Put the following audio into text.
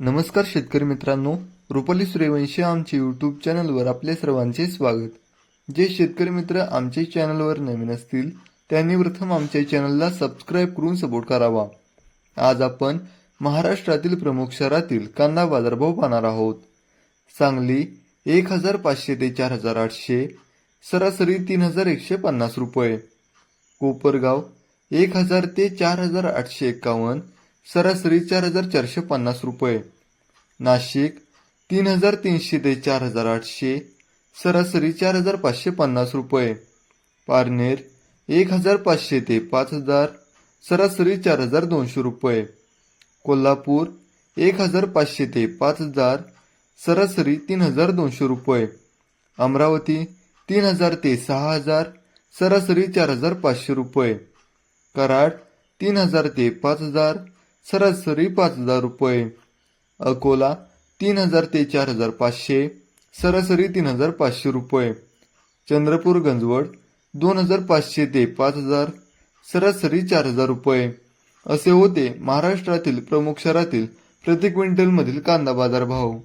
नमस्कार शेतकरी मित्रांनो रुपाली सूर्यवंशी आमच्या यूट्यूब चॅनलवर आपल्या सर्वांचे स्वागत. जे शेतकरी मित्र आमच्या चॅनलवर नवीन असतील त्यांनी प्रथम आमच्या चॅनलला सबस्क्राईब करून सपोर्ट करावा. आज आपण महाराष्ट्रातील प्रमुख शहरातील कांदा बाजारभाव पाहणार आहोत. सांगली एक हजार पाचशे ते चार हजार आठशे सरासरी तीन हजार एकशे पन्नास रुपये. कोपरगाव एक हजार ते चार हजार आठशे एक्कावन्न सरासरी चार हजार चारशे पन्नास रुपये. नाशिक तीन हजार तीनशे ते चार हजार आठशे. सरासरी चार हजार पाचशे पन्नास रुपये. पारनेर एक हजार पाचशे ते पाच हजार. सरासरी चार हजार दोनशे रुपये. कोल्हापूर एक हजार पाचशे ते पाच हजार. सरासरी तीन हजार दोनशे रुपये. अमरावती तीन हजार ते सहा हजार. सरासरी चार हजार पाचशे रुपये. कराड तीन हजार ते पाच हजार. सरासरी पाच हजार रुपये. अकोला तीन हजार ते चार हजार पाचशे. सरासरी तीन हजार पाचशे रुपये. चंद्रपूर गंजवड दोन हजार पाचशे ते पाच हजार. सरासरी चार हजार रुपये. असे होते महाराष्ट्रातील प्रमुख शहरातील प्रति क्विंटलमधील कांदा बाजार भाव.